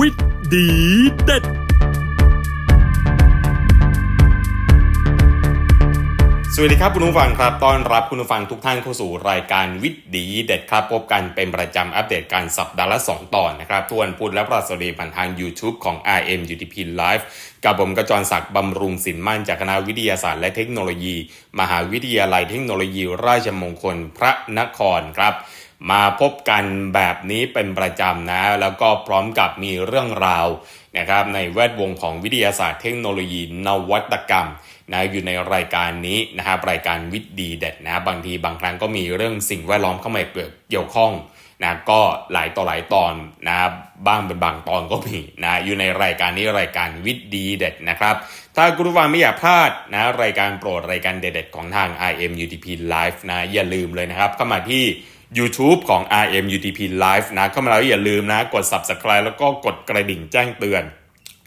วิทย์ดีเด็ด สวัสดีครับคุณผู้ฟังครับ ต้อนรับคุณผู้ฟังทุกท่านเข้าสู่รายการวิทย์ดีเด็ดครับ พบกันเป็นประจำอัปเดตการสัปดาห์ละ 2 ตอนนะครับทวนพุธและพระสบดีผ่านทาง YouTube ของ RM UTP Live กับผมกระจรศักดิ์บำรุงสินมั่นจากคณะวิทยาศาสตร์และเทคโนโลยี มหาวิทยาลัยเทคโนโลยี ราชมงคลพระนครครับ มาพบกันแบบนี้เป็นประจำนะ แล้วก็พร้อมกับมีเรื่องราวนะครับในแวดวงของวิทยาศาสตร์เทคโนโลยีนวัตกรรมนะอยู่ในรายการนี้นะครับรายการวิทย์ดีเด็ดนะบางทีบางครั้งก็มีเรื่องสิ่งแวดล้อมเข้ามาเกี่ยวข้องนะก็หลายต่อหลายตอนนะบ้างเป็นบางตอนก็มีนะอยู่ในรายการนี้รายการวิทย์ดีเด็ดนะครับถ้าคุณผู้ฟังไม่อยากพลาดนะรายการโปรดรายการเด็ดๆของทาง IM UTP Live นะอย่าลืมเลยนะครับเข้ามาที่ YouTube ของ RM UTP Live นะเข้ามาแล้วอย่าลืมนะ กด Subscribe แล้วก็กดกระดิ่งแจ้งเตือน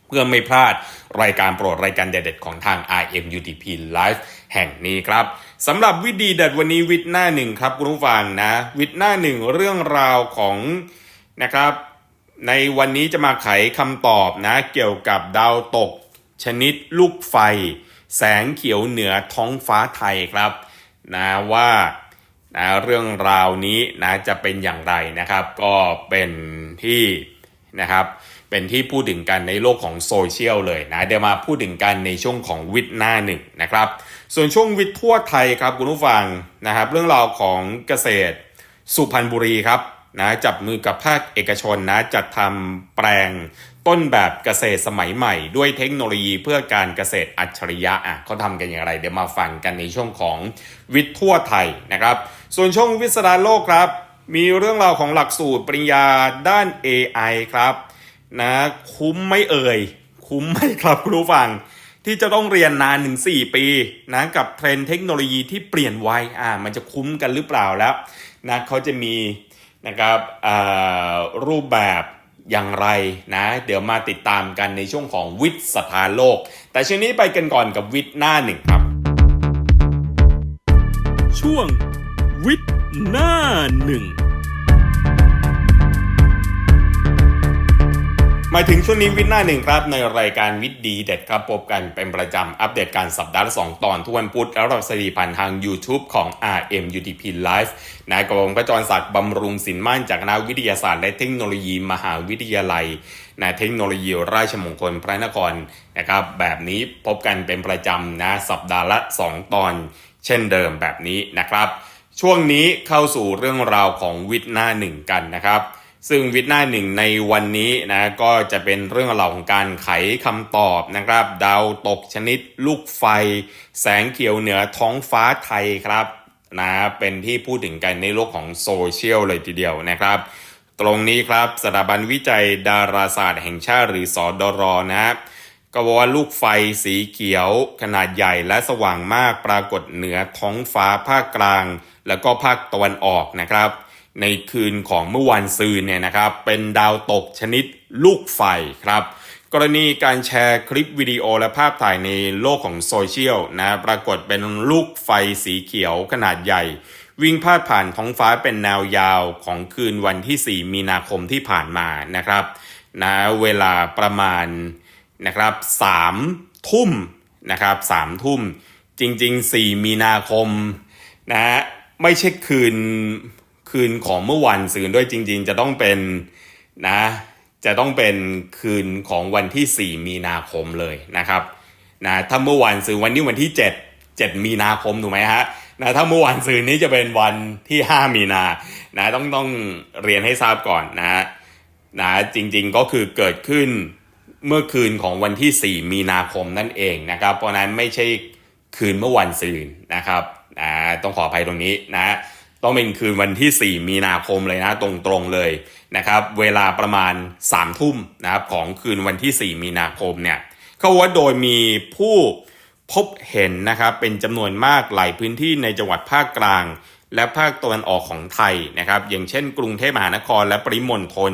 เพื่อไม่พลาดรายการโปรดรายการเด็ดๆของทาง RM UTP Live แห่งนี้ครับสำหรับวิดีเด็ดวันนี้วิดหน้าหนึ่งครับคุณผู้ฟังนะ วิดหน้าหนึ่งเรื่องราวของนะครับ ในวันนี้จะมาไขคำตอบนะ เกี่ยวกับดาวตก ชนิดลูกไฟ แสงเขียวเหนือท้องฟ้าไทยครับ นะว่า นะเรื่องราวนี้นะจะเป็นอย่างไรนะครับ ก็เป็นที่นะครับเป็นที่พูดถึงกันในโลกของโซเชียลเลยนะเดี๋ยวมาพูดถึงกันในช่วงของวิทย์หน้าหนึ่งนะครับ ส่วนช่วงวิทย์ทั่วไทยครับคุณผู้ฟังนะครับเรื่องราวของเกษตรสุพรรณบุรีครับนะจับมือกับภาคเอกชนนะจัดทำแปลง ต้นแบบเกษตรสมัยใหม่ ด้วยเทคโนโลยีเพื่อการเกษตรอัจฉริยะอะเขาทำกันอย่างไร เดี๋ยวมาฟังกันในช่วงของวิทย์ทั่วไทยนะครับ ส่วนช่วงวิสดาโลกครับ มีเรื่องราวของหลักสูตรปริญญาด้าน AI ครับนะคุ้มไม่เอ่ย คุ้มไหมครับคุณผู้ฟัง ที่จะต้องเรียนนานถึง4ปีนะกับเทรนเทคโนโลยีที่เปลี่ยนไวอ่ามันจะคุ้มกันหรือเปล่าแล้วนะเขาจะมีนะครับรูปแบบ อย่างไรนะ เดี๋ยวมาติดตามกันในช่วงของวิทย์สถานโลก แต่ช่วงนี้ไปกันก่อนกับวิทย์หน้าหนึ่งครับ ช่วงวิทย์หน้าหนึ่ง มาถึงช่วงนี้วิทย์หน้าหนึ่งครับ ในรายการวิทย์ดีเด็ดครับพบกันเป็นประจำอัปเดตการสัปดาห์ละสองตอนทุกวันพุธแล้วเราสดีผ่านทาง YouTube ของ RM UTP Live นายกรมกระจรศักดิ์บำรุงสินมั่นจากคณะวิทยาศาสตร์และเทคโนโลยีมหาวิทยาลัยนเทคโนโลยีราชมงคลพระนครนะครับแบบนี้พบกันเป็นประจำนะสัปดาห์ละ 2 ตอน เช่นเดิมแบบนี้นะครับ ช่วงนี้เข้าสู่เรื่องราวของวิทย์หน้าหนึ่งกันนะครับ ซึ่งวิทย์หน้าหนึ่งในวันนี้นะก็จะเป็นเรื่องราวของการไขคำตอบนะครับ ดาวตกชนิดลูกไฟ แสงเขียวเหนือท้องฟ้าไทยครับนะเป็นที่พูดถึงกันในโลกของโซเชียลเลยทีเดียวนะครับ ตรงนี้ครับสถาบันวิจัยดาราศาสตร์แห่งชาติหรือสอดรนะครับก็บอกว่าลูกไฟสีเขียว ขนาดใหญ่และสว่างมากปรากฏเหนือท้องฟ้าภาคกลาง แล้วก็ภาคตะวันออกนะครับ ในคืนของเมื่อวันซืนเนี่ยนะครับ เป็นดาวตกชนิดลูกไฟครับ กรณีการแชร์คลิปวิดีโอและภาพถ่ายในโลกของโซเชียลนะปรากฏเป็นลูกไฟสีเขียวขนาดใหญ่ วิ่งพาดผ่านท้องฟ้าเป็นแนวยาวของคืนวันที่ 4 มีนาคมที่ผ่านมานะครับนะเวลาประมาณนะครับสามทุ่มนะครับสามทุ่มจริง ๆ 4 มีนาคมนะไม่ใช่คืน คืนของเมื่อวันสื่อด้วยจริง ๆ จะต้องเป็นนะ จะต้องเป็นคืนของวันที่ 4 มีนาคมเลยนะครับนะถ้าเมื่อวันสื่อวันนี้วันที่ 7 7 มีนาคมถูกไหมฮะนะถ้าเมื่อวันสื่อนี้จะเป็นวันที่ 5 มีนานะต้องต้องเรียนให้ทราบก่อนนะนะจริงๆก็คือเกิดขึ้นเมื่อคืนของวันที่ 4 มีนาคมนั่นเองนะครับ เพราะนั้นไม่ใช่คืนเมื่อวันซืนนะครับนะต้องขออภัยตรงนี้นะ ต้องเป็นคืนวันที่ 4 มีนาคมเลยนะตรงๆเลยนะครับ เวลาประมาณ3ทุ่มนะครับของคืนวันที่ 4 มีนาคมเนี่ยเขาว่าโดยมีผู้พบเห็นนะครับเป็นจำนวนมากหลายพื้นที่ในจังหวัดภาคกลาง และภาคตะวันออกของไทยนะครับ อย่างเช่น กรุงเทพมหานครและปริมณฑล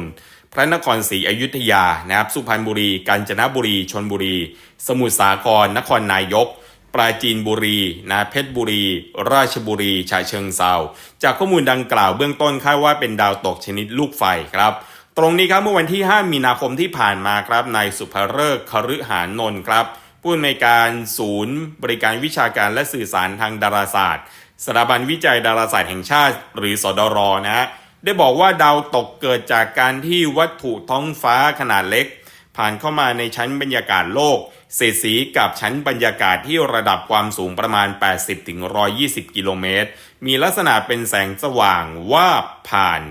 พระนครศรีอยุธยานะครับ สุพรรณบุรี กาญจนบุรีชนบุรี สมุทรสาคร นครนายก ปราจีนบุรีนะเพชรบุรี ราชบุรีฉะเชิงเซาจากข้อมูลดังกล่าวเบื้องต้นคาดว่าเป็นดาวตกชนิดลูกไฟครับตรงนี้ครับเมื่อวันที่ 5 มีนาคมที่ผ่านมาครับนายสุภเริกคฤหานนท์ครับผู้อำนวยการศูนย์ บริการวิชาการและสื่อสารทางดาราศาสตร์สถาบันวิจัยดาราศาสตร์แห่งชาติ หรือสดรนะฮะได้บอกว่าดาวตกเกิดจากการที่วัตถุท้องฟ้าขนาดเล็ก ผ่านเข้ามาในชั้นบรรยากาศโลก เศษสีกับชั้นบรรยากาศที่ระดับความสูงประมาณ 80-120 กิโลเมตร มีลักษณะเป็นแสงสว่างว่าผ่าน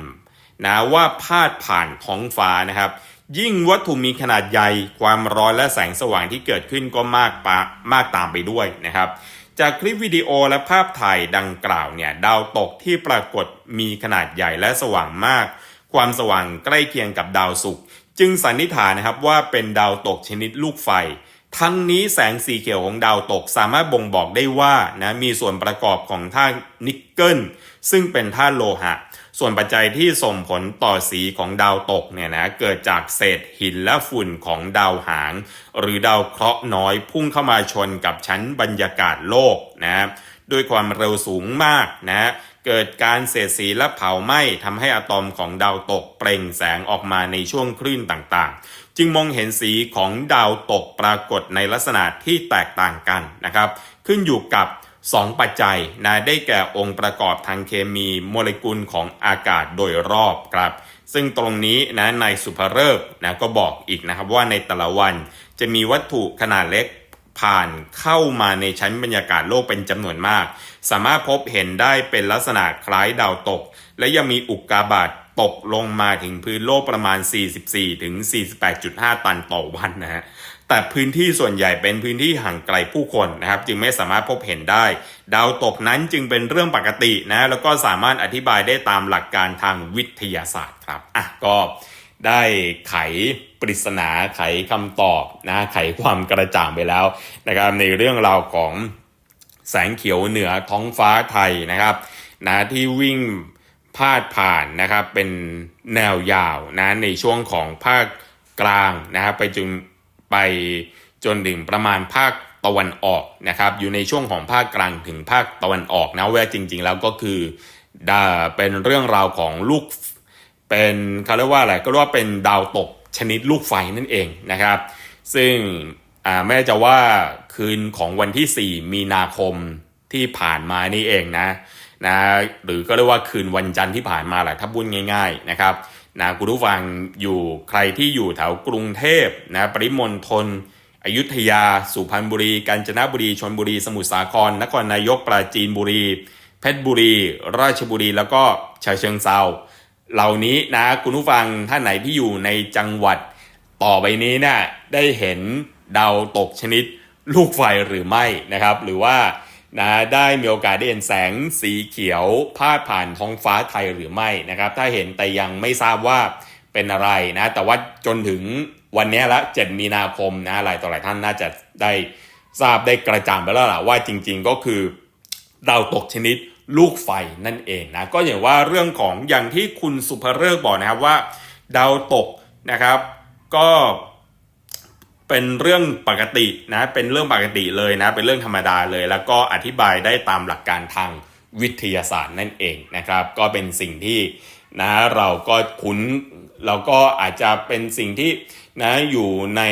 นะว่าพาดผ่านท้องฟ้านะครับ ยิ่งวัตถุมีขนาดใหญ่ ความร้อนและแสงสว่างที่เกิดขึ้นก็มากปะมากตามไปด้วยนะครับ จากคลิปวิดีโอและภาพถ่ายดังกล่าวเนี่ยดาวตกที่ปรากฏมีขนาดใหญ่และสว่างมาก ความสว่างใกล้เคียงกับดาวศุกร์จึงสันนิษฐานนะครับว่าเป็นดาวตกชนิดลูกไฟ ทั้งนี้แสงสีเขียวของดาวตกสามารถบ่งบอกได้ว่านะมีส่วนประกอบของธาตุนิกเกิลซึ่งเป็นธาตุโลหะ ส่วนปัจจัยที่ส่งผลต่อสีของดาวตกเนี่ยนะเกิดจากเศษหินและฝุ่นของดาวหาง หรือดาวเคราะห์น้อยพุ่งเข้ามาชนกับชั้นบรรยากาศโลกนะด้วยความเร็วสูงมากนะ เกิดการเสียดสีและเผาไหม้ทำให้อะตอมของดาวตกเปล่งแสงออกมาในช่วงคลื่นต่างๆ จึงมองเห็นสีของดาวตกปรากฏในลักษณะที่แตกต่างกันนะครับ ขึ้นอยู่กับ 2 ปัจจัยนะได้แก่องค์ประกอบทางเคมีโมเลกุลของอากาศโดยรอบครับ ซึ่งตรงนี้นะนายสุภเริกนะก็บอกอีกนะครับว่าในแต่ละวันจะมีวัตถุขนาดเล็กผ่านเข้ามาในชั้นบรรยากาศโลกเป็นจำนวนมาก สามารถพบเห็นได้เป็นลักษณะคล้ายดาวตก และยังมีอุกกาบาตตกลงมาถึงพื้นโลกประมาณ 44 ถึง 48.5 ตันต่อวันนะฮะ แต่พื้นที่ส่วนใหญ่เป็นพื้นที่ห่างไกลผู้คนนะครับ จึงไม่สามารถพบเห็นได้ ดาวตกนั้นจึงเป็นเรื่องปกตินะ แล้วก็สามารถอธิบายได้ตามหลักการทางวิทยาศาสตร์ครับ อะก็ได้ไขปริศนาไขคำตอบนะ ไขความกระจ่างไปแล้วนะครับในเรื่องราวของ แสงเขียวเหนือท้องฟ้าไทยนะครับนะที่วิ่งพาดผ่านนะครับเป็นแนวยาวนะในช่วงของภาคกลางนะครับไปจนไปจนถึงประมาณภาคตะวันออกนะครับอยู่ในช่วงของภาคกลางถึงภาคตะวันออกนะแวจริง ๆ แล้วก็คือดาเป็นเรื่องราวของลูกเป็นเขาเรียกว่าอะไรก็เรียกว่าเป็นดาวตกชนิดลูกไฟนั่นเองนะครับ ซึ่ง อ่าแม้จะว่าคืนของวันที่ 4 มีนาคมที่ผ่านมานี่เองนะนะหรือก็เรียกว่าคืนวันจันทร์ที่ผ่านมาแหละถ้าบุญง่าย ๆนะครับนะคุณผู้ฟังอยู่ใครที่อยู่แถวกรุงเทพนะปริมณฑลอยุธยา สุพรรณบุรี กาญจนบุรีชนบุรี สมุทรสาคร นครนายกปราจีนบุรี เพชรบุรี ราชบุรี แล้วก็ฉะเชิงเซาเหล่านี้นะคุณผู้ฟังท่านไหนที่อยู่ในจังหวัดต่อไปนี้นะได้เห็น ดาวตกชนิดลูกไฟหรือไม่นะครับ หรือว่านะได้มีโอกาสได้เห็นแสงสีเขียวพาดผ่านท้องฟ้าไทยหรือไม่นะครับ ถ้าเห็นแต่ยังไม่ทราบว่าเป็นอะไรนะ แต่ว่าจนถึงวันนี้ละ 7 มีนาคมนะหลายต่อหลายท่านน่าจะได้ทราบได้กระจ่างไปแล้วล่ะว่าจริงๆก็คือดาวตกชนิดลูกไฟนั่นเองนะก็อย่างว่าเรื่องของอย่างที่คุณสุภเริกบอกนะครับว่า ดาวตกนะครับ ก็ เป็นเรื่องปกตินะเป็นเรื่องปกติเลยนะเป็นเรื่องธรรมดาเลย แล้วก็อธิบายได้ตามหลักการทางวิทยาศาสตร์นั่นเองนะครับ ก็เป็นสิ่งที่นะเราก็คุ้นเราก็อาจจะเป็นสิ่งที่นะอยู่ใน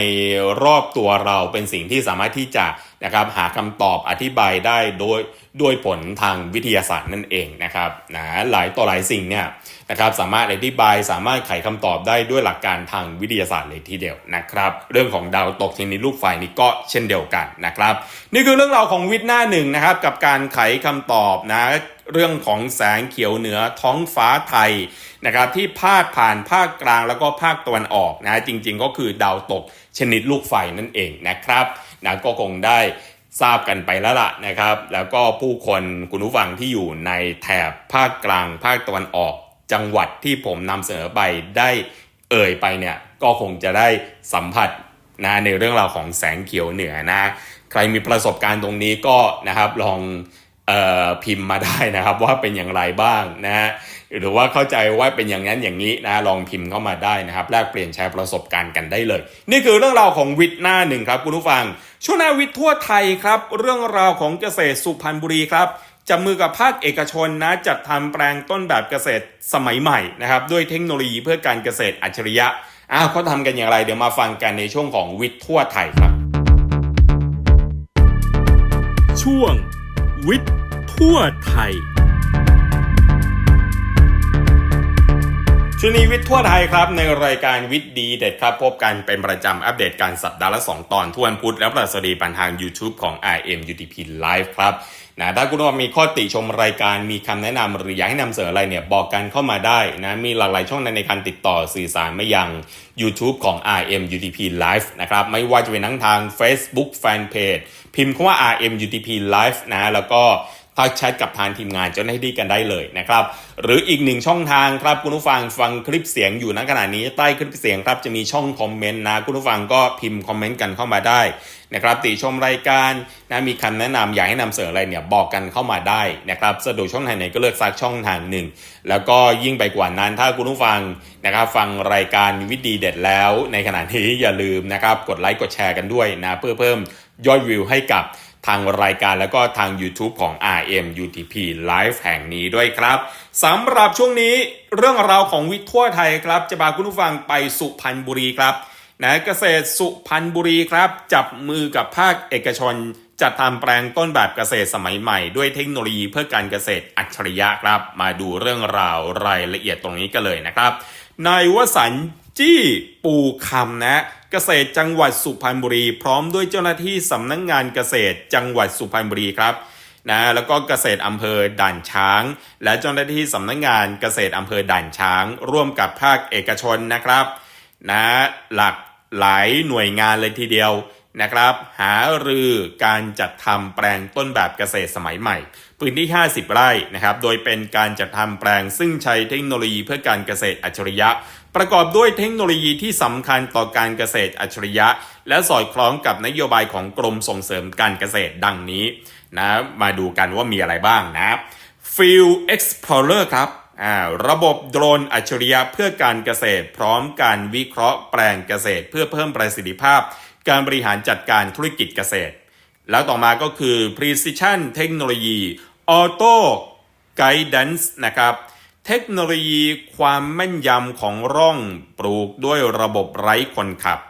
รอบตัวเราเป็นสิ่งที่สามารถที่จะนะครับหาคำตอบอธิบายได้โดยด้วยผลทางวิทยาศาสตร์นั่นเองนะครับนะหลายต่อหลายสิ่งเนี่ยนะครับสามารถอธิบายสามารถไขคำตอบได้ด้วยหลักการทางวิทยาศาสตร์เลยทีเดียวนะครับเรื่องของดาวตกชนิดลูกไฟนี่ก็เช่นเดียวกันนะครับนี่คือเรื่องราวของวิทย์หน้าหนึ่งนะครับกับการไขคำตอบนะเรื่องของแสงเขียวเหนือท้องฟ้าไทยนะครับที่พาดผ่านภาคกลางแล้วก็ภาคตะวันออกนะจริงๆก็็คือดาวตกชนิดลูกไฟนั่นเองนะครับนะก็คงได้ทราบกันไปแล้วล่ะนะครับ แล้วก็ผู้คนคุณผู้ฟังที่อยู่ในแถบภาคกลาง ภาคตะวันออก จังหวัดที่ผมนำเสนอไปได้เอ่ยไปเนี่ยก็คงจะได้สัมผัสนะในเรื่องราวของแสงเขียวเหนือนะ ใครมีประสบการณ์ตรงนี้ก็นะครับลอง พิมพ์มาได้นะครับว่าเป็นอย่างไรบ้างนะฮะหรือว่าเข้าใจว่าเป็นอย่างนั้นอย่างนี้นะลองพิมพ์เข้ามาได้นะครับ แลกเปลี่ยนแชร์ประสบการณ์กันได้เลย นี่คือเรื่องราวของวิทย์หน้าหนึ่งครับคุณผู้ฟัง ช่วงหน้าวิทย์ทั่วไทยครับ เรื่องราวของเกษตรสุพรรณบุรีครับจับมือกับภาคเอกชนนะจัดทำแปลงต้นแบบเกษตรสมัยใหม่นะครับด้วยเทคโนโลยีเพื่อการเกษตรอัจฉริยะอ้าวเขาทำกันอย่างไรเดี๋ยวมาฟังกันในช่วงของวิทย์ทั่วไทยครับ ช่วงวิทย์ ทั่วไทยช่วงนี้วิทย์ทั่วไทยครับ ในรายการวิทย์ดีเด็ดครับ พบกันเป็นประจำอัปเดตการสัปดาห์ละ 2 ตอนทุกวันพุธและประสดีผ่านทาง YouTube ของ RM UTP Live ครับนะถ้าคุณผู้ชมมีข้อติชมรายการมีคำแนะนำหรืออยากให้นำเสนออะไรเนี่ยบอกกันเข้ามาได้นะมีหลากหลายช่องทางในการติดต่อสื่อสารมายัง YouTube ของ RM UTP Live นะครับไม่ว่าจะเป็นทั้งทาง Facebook Fanpage พิมพ์คำว่า RM UTP Live นะแล้วก็ ทักแชทกับทางทีมงานเจ้าหน้าที่กันได้เลยนะครับ หรืออีกหนึ่งช่องทางครับคุณผู้ฟังฟังคลิปเสียงอยู่ณขณะนี้ใต้คลิปเสียงครับจะมีช่องคอมเมนต์นะคุณผู้ฟังก็พิมพ์คอมเมนต์กันเข้ามาได้นะครับติชมรายการนะมีคำแนะนำอยากให้นำเสนออะไรเนี่ยบอกกันเข้ามาได้นะครับสะดวกช่องทางไหนก็เลือกสักช่องทางหนึ่ง แล้วก็ยิ่งไปกว่านั้นถ้าคุณผู้ฟังนะครับฟังรายการวิดีเด็ดแล้ว ในขณะนี้อย่าลืมนะครับกดไลค์กดแชร์กันด้วยนะเพื่อเพิ่มยอดวิวให้กับ ทางรายการแล้วก็ทาง YouTube ของ RM UTP Live แห่งนี้ด้วยครับสำหรับช่วงนี้เรื่องราวของวิททั่วไทยครับ จะพาคุณผู้ฟังไปสุพรรณบุรีครับนะเกษตรสุพรรณบุรีครับ จับมือกับภาคเอกชนจัดทำแปลงต้นแบบเกษตรสมัยใหม่ด้วยเทคโนโลยีเพื่อการเกษตรอัจฉริยะครับ มาดูเรื่องราวรายละเอียดตรงนี้กันเลยนะครับนายวสันต์ จี้ปูคำนะเกษตรจังหวัดสุพรรณบุรี พร้อมด้วยเจ้าหน้าที่สำนักงงานเกษตรจังหวัดสุพรรณบุรีครับนะแล้วก็เกษตรอำเภอด่านช้าง และเจ้าหน้าที่สำนักงงานเกษตรอำเภอด่านช้าง ร่วมกับภาคเอกชนนะครับนะหลักหลายหน่วยงานเลยทีเดียวนะครับ หารือการจัดทำแปลงต้นแบบเกษตรสมัยใหม่ พื้นที่ 50 ไร่นะครับ โดยเป็นการจัดทำแปลงซึ่งใช้เทคโนโลยีเพื่อการเกษตรอัจฉริยะ ประกอบด้วยเทคโนโลยีที่สำคัญต่อการเกษตรอัจฉริยะ และสอดคล้องกับนโยบายของกรมส่งเสริมการเกษตรดังนี้นะมาดูกันว่ามีอะไรบ้างนะ Field Explorer ครับอ่าระบบโดรนอัจฉริยะเพื่อการเกษตร พร้อมการวิเคราะห์แปลงเกษตร เพื่อเพิ่มประสิทธิภาพ การบริหารจัดการธุรกิจเกษตร แล้วต่อมาก็คือ Precision Technology Auto Guidance นะครับ เทคโนโลยีความแม่นยำของร่องปลูกด้วยระบบไร้คนขับ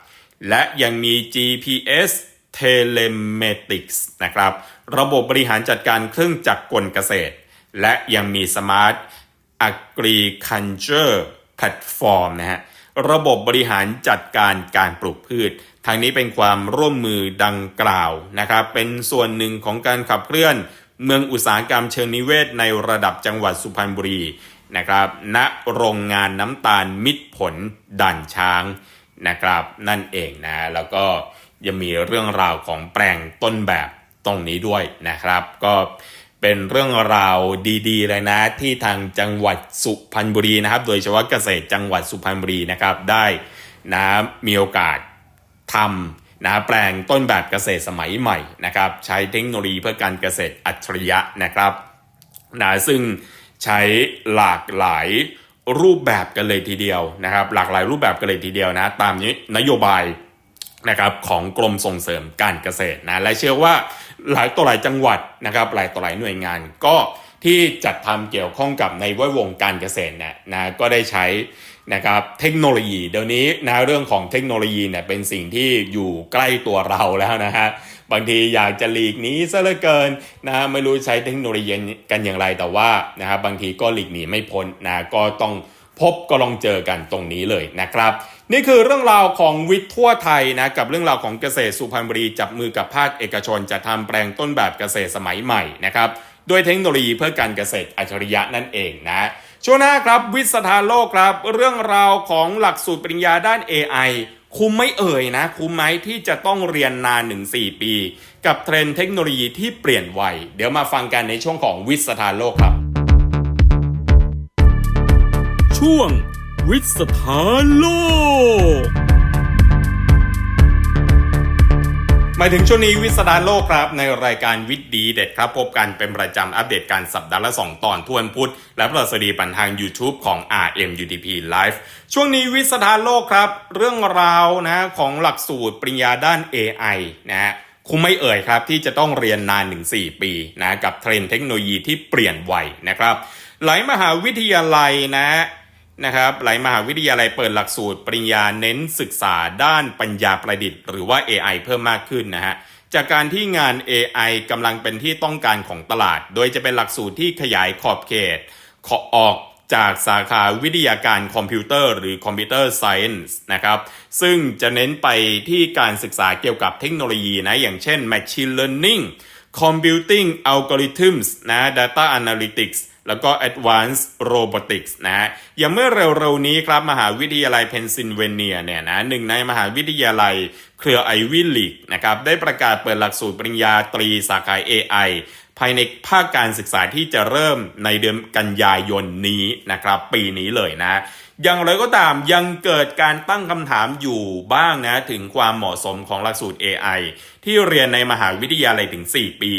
และยังมี GPS Telematics นะครับ ระบบบริหารจัดการเครื่องจักรกลเกษตร และยังมี Smart Agriculture Platform นะฮะ ระบบบริหารจัดการการปลูกพืช ทางนี้เป็นความร่วมมือดังกล่าวนะครับ เป็นส่วนหนึ่งของการขับเคลื่อนเมืองอุตสาหกรรมเชิงนิเวศในระดับจังหวัดสุพรรณบุรี นะครับณโรงงานน้ำตาลมิตรผลด่านช้างนะครับนั่นเองนะแล้วก็ยังมีเรื่องราวของแปลงต้นแบบตรงนี้ด้วยนะครับ ก็เป็นเรื่องราวดีๆเลยนะที่ทางจังหวัดสุพรรณบุรีนะครับ โดยเฉพาะเกษตรจังหวัดสุพรรณบุรีนะครับได้นะมีโอกาสทำนะแปลงต้นแบบเกษตรสมัยใหม่นะครับ ใช้เทคโนโลยีเพื่อการเกษตรอัจฉริยะนะครับนะซึ่ง ใช้หลากหลายรูปแบบกันเลยทีเดียวนะครับ หลากหลายรูปแบบกันเลยทีเดียวนะตามนี้นโยบายนะครับของกรมส่งเสริมการเกษตรนะและเชื่อว่าหลายต่อหลายจังหวัดนะครับหลายต่อหลายหน่วยงานก็ที่จัดทำเกี่ยวข้องกับในววงการเกษตรเนี่ยนะก็ได้ใช้นะครับเทคโนโลยีเดี๋ยวนี้นะเรื่องของเทคโนโลยีเนี่ยเป็นสิ่งที่อยู่ใกล้ตัวเราแล้วนะฮะ บางทีอยากจะหลีกหนีซะเหลือเกินนะไม่รู้ใช้เทคโนโลยีกันอย่างไรแต่ว่านะครับบางทีก็หลีกหนีไม่พ้นนะก็ต้องพบก็ลองเจอกันตรงนี้เลยนะครับ นี่คือเรื่องราวของวิทย์ทั่วไทยนะกับเรื่องราวของเกษตรสุพรรณบุรีจับมือกับภาคเอกชนจะทำแปลงต้นแบบเกษตรสมัยใหม่นะครับด้วยเทคโนโลยีเพื่อการเกษตรอัจฉริยะนั่นเองนะช่วงหน้าครับวิสถานโลกครับ เรื่องราวของหลักสูตรปริญญาด้าน AI คุ้มไม่เอ่ยนะ คุ้มไหมที่จะต้องเรียนนานถึง4ปี กับเทรนด์เทคโนโลยีที่เปลี่ยนไวเดี๋ยวมาฟังกันในช่วงของวิสถานโลกครับ ช่วงวิสถานโลก มาถึงช่วงนี้วิสดารโลกครับ ในรายการวิทย์ดีเด็ดครับ พบกันเป็นประจำอัปเดตการสัปดาห์ละ 2 ตอนทวนพุธและประสดีปันทาง YouTube ของ RM UTP Live ช่วงนี้วิสดารโลกครับ เรื่องราวนะของหลักสูตรปริญญาด้าน AI นะฮะคุ้มไม่เอ่ยครับที่จะต้องเรียนนานถึง4ปีนะกับเทรนเทคโนโลยีที่เปลี่ยนไวนะครับหลายมหาวิทยาลัยนะ นะครับหลายมหาวิทยาลัยเปิดหลักสูตรปริญญาเน้นศึกษาด้านปัญญาประดิษฐ์ หรือว่า AI เพิ่มมากขึ้นนะฮะจากการที่งาน AI กำลังเป็นที่ต้องการของตลาด โดยจะเป็นหลักสูตรที่ขยายขอบเขตขอออกจากสาขาวิทยาการคอมพิวเตอร์หรือคอมพิวเตอร์ไซเอนส์นะครับ ซึ่งจะเน้นไปที่การศึกษาเกี่ยวกับเทคโนโลยีนะ อย่างเช่น Machine Learning Computing Algorithms นะ Data Analytics แล้วก็ Advanced Robotics นะฮะอย่างเมื่อเร็วๆนี้ครับมหาวิทยาลัยเพนซิลเวเนียเนี่ยนะหนึ่งในมหาวิทยาลัยเครือไอวิลลิกนะครับได้ประกาศเปิดหลักสูตรปริญญาตรีสาขา AI ภายในภาคการศึกษาที่จะเริ่มในเดือนกันยายนนี้นะครับ ปีนี้เลยนะ อย่างไรก็ตามยังเกิดการตั้งคำถามอยู่บ้างนะถึงความเหมาะสมของหลักสูตร AI ที่เรียนในมหาวิทยาลัยถึง 4 ปี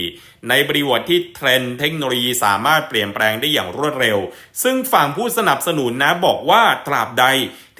ในบริบทที่เทรนเทคโนโลยีสามารถเปลี่ยนแปลงได้อย่างรวดเร็ว ซึ่งฝั่งผู้สนับสนุนนะบอกว่าตราบใด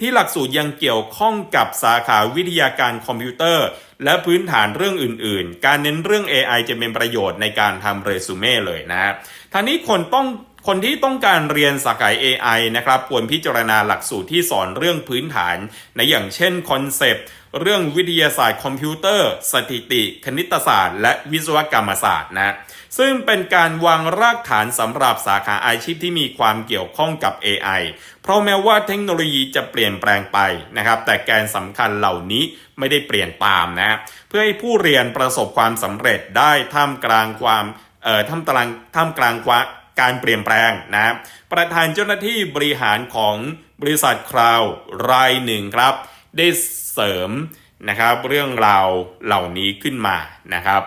ที่หลักสูตรยังเกี่ยวข้องกับสาขาวิทยาการคอมพิวเตอร์ และพื้นฐานเรื่องอื่น ๆ การเน้นเรื่อง AI จะเป็นประโยชน์ในการทำเรซูเม่เลยนะท่านี้คนต้อง คนที่ต้องการเรียนสาขา AI นะครับควรพิจารณาหลักสูตรที่สอนเรื่องพื้นฐานในอย่างเช่นคอนเซปต์เรื่องวิทยาศาสตร์คอมพิวเตอร์ สถิติ คณิตศาสตร์ และวิศวกรรมศาสตร์นะซึ่งเป็นการวางรากฐานสำหรับสาขาอาชีพที่มีความเกี่ยวข้องกับ AI เพราะแม้ว่าเทคโนโลยีจะเปลี่ยนแปลงไปนะครับ แต่แกนสำคัญเหล่านี้ไม่ได้เปลี่ยนตามนะ เพื่อให้ผู้เรียนประสบความสำเร็จได้ท่ามกลางความเอ่อท่ามกลางท่ามกลางความ การเปลี่ยนแปลงนะประธานเจ้าหน้าที่บริหารของบริษัทคราวรายหนึ่งครับ ได้เสริมนะครับเรื่องราวเหล่านี้ขึ้นมานะครับ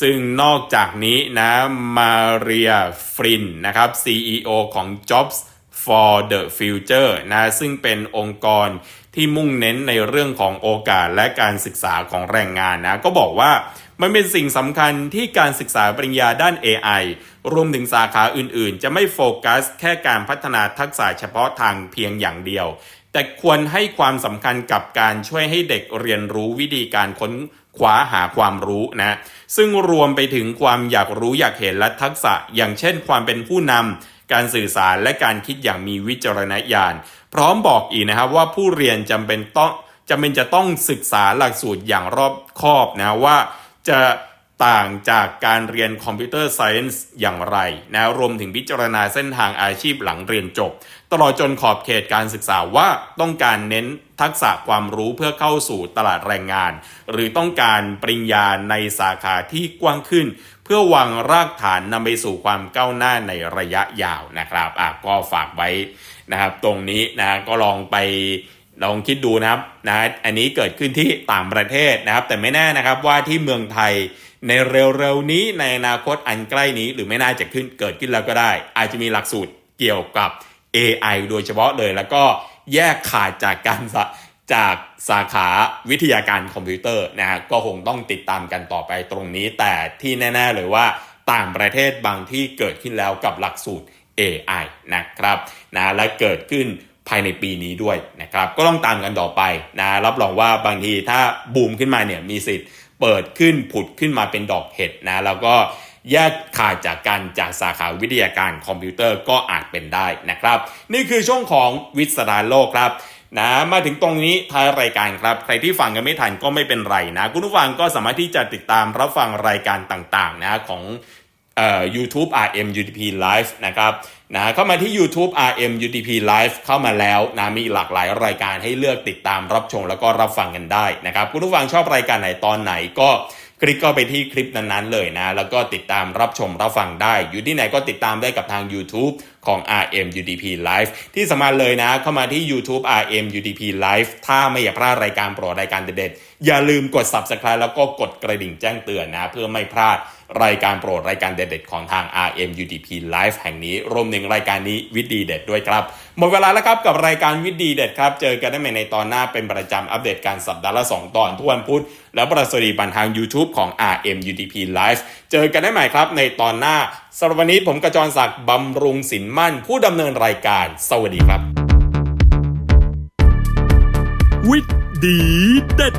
ซึ่งนอกจากนี้นะมาเรียฟรินนะครับ CEO ของ Jobs for the Future นะซึ่งเป็นองค์กรที่มุ่งเน้นในเรื่องของโอกาสและการศึกษาของแรงงานนะก็บอกว่า มันเป็นสิ่งสำคัญที่การศึกษาปริญญาด้าน AI รวมถึงสาขาอื่นๆ จะไม่โฟกัสแค่การพัฒนาทักษะเฉพาะทางเพียงอย่างเดียว แต่ควรให้ความสำคัญกับการช่วยให้เด็กเรียนรู้วิธีการค้นคว้าหาความรู้นะ ซึ่งรวมไปถึงความอยากรู้อยากเห็นและทักษะ อย่างเช่น ความเป็นผู้นำการสื่อสารและการคิดอย่างมีวิจารณญาณ พร้อมบอกอีกนะครับว่าผู้เรียนจำเป็นต้องจำเป็นจะต้องศึกษาหลักสูตรอย่างรอบคอบนะว่า จะต่างจากการเรียนคอมพิวเตอร์ไซเอนส์อย่างไรนะรวมถึงพิจารณาเส้นทางอาชีพหลังเรียนจบ ตลอดจนขอบเขตการศึกษาว่าต้องการเน้นทักษะความรู้เพื่อเข้าสู่ตลาดแรงงาน หรือต้องการปริญญาในสาขาที่กว้างขึ้น เพื่อวางรากฐานนำไปสู่ความก้าวหน้าในระยะยาวนะครับอะก็ฝากไว้นะครับ ตรงนี้นะก็ลองไป ลองคิดดูนะครับนะอันนี้เกิดขึ้นที่ต่างประเทศนะครับ แต่ไม่แน่นะครับว่าที่เมืองไทยในเร็วๆนี้ในอนาคตอันใกล้นี้หรือไม่น่าจะขึ้นเกิดขึ้นแล้วก็ได้ อาจจะมีหลักสูตรเกี่ยวกับ AI โดยเฉพาะเลย แล้วก็แยกขาดจากการจากสาขาวิทยาการคอมพิวเตอร์นะฮะก็คงต้องติดตามกันต่อไปตรงนี้ แต่ที่แน่ ๆ เลยว่าต่างประเทศบางที่เกิดขึ้นแล้วกับหลักสูตร AI นะครับนะและเกิดขึ้น ภายในปีนี้ด้วยนะครับก็ต้องตามกันต่อไปนะรับรองว่าบางทีถ้าบูมขึ้นมาเนี่ยมีสิทธิ์เปิดขึ้นผุดขึ้นมาเป็นดอกเห็ดนะแล้วก็แยกขาดจากกันจากสาขาวิทยาการคอมพิวเตอร์ก็อาจเป็นได้นะครับ นี่คือช่วงของวิสดาโลกครับนะมาถึงตรงนี้ท้ายรายการครับ ใครที่ฟังกันไม่ทันก็ไม่เป็นไรนะ คุณผู้ฟังก็สามารถที่จะติดตามรับฟังรายการต่างๆนะของ เอ่อ YouTube RM UDP Live นะครับนะเข้ามาที่ YouTube RM UDP Live เข้ามาแล้วนะมีหลากหลายรายการให้เลือกติดตามรับชมแล้วก็รับฟังกันได้นะครับคุณผู้ฟังชอบรายการไหนตอนไหนก็คลิกเข้าไปที่คลิปนั้นๆเลยนะ แล้วก็ติดตามรับชมรับฟังได้ อยู่ที่ไหนก็ติดตามได้กับทาง YouTube ของ RM UDP Live ที่สำคัญเลยนะเข้ามาที่ YouTube RM UDP Live ถ้าไม่อยากพลาดรายการโปรดรายการเด็ดๆอย่าลืมกด Subscribe แล้วก็กดกระดิ่งแจ้งเตือนนะ เพื่อไม่พลาดรายการโปรดรายการเด็ดๆของทาง RM UDP Live แห่งนี้ รวมถึงรายการนี้วิดีเด็ดด้วยครับ หมดเวลาแล้วครับกับรายการวิดีเด็ดครับ เจอกันได้ใหม่ในตอนหน้าเป็นประจำอัปเดตการสัปดาห์ละ 2 ตอนทุกวันพุธแล้วประสดีบันทาง YouTube ของ RM UDP Live เจอกันได้ใหม่ครับในตอนหน้า สำหรับวันนี้ผมกระจรศักดิ์บำรุงสินมั่น ผู้ดำเนินรายการ สวัสดีครับ วิดดีเด็ด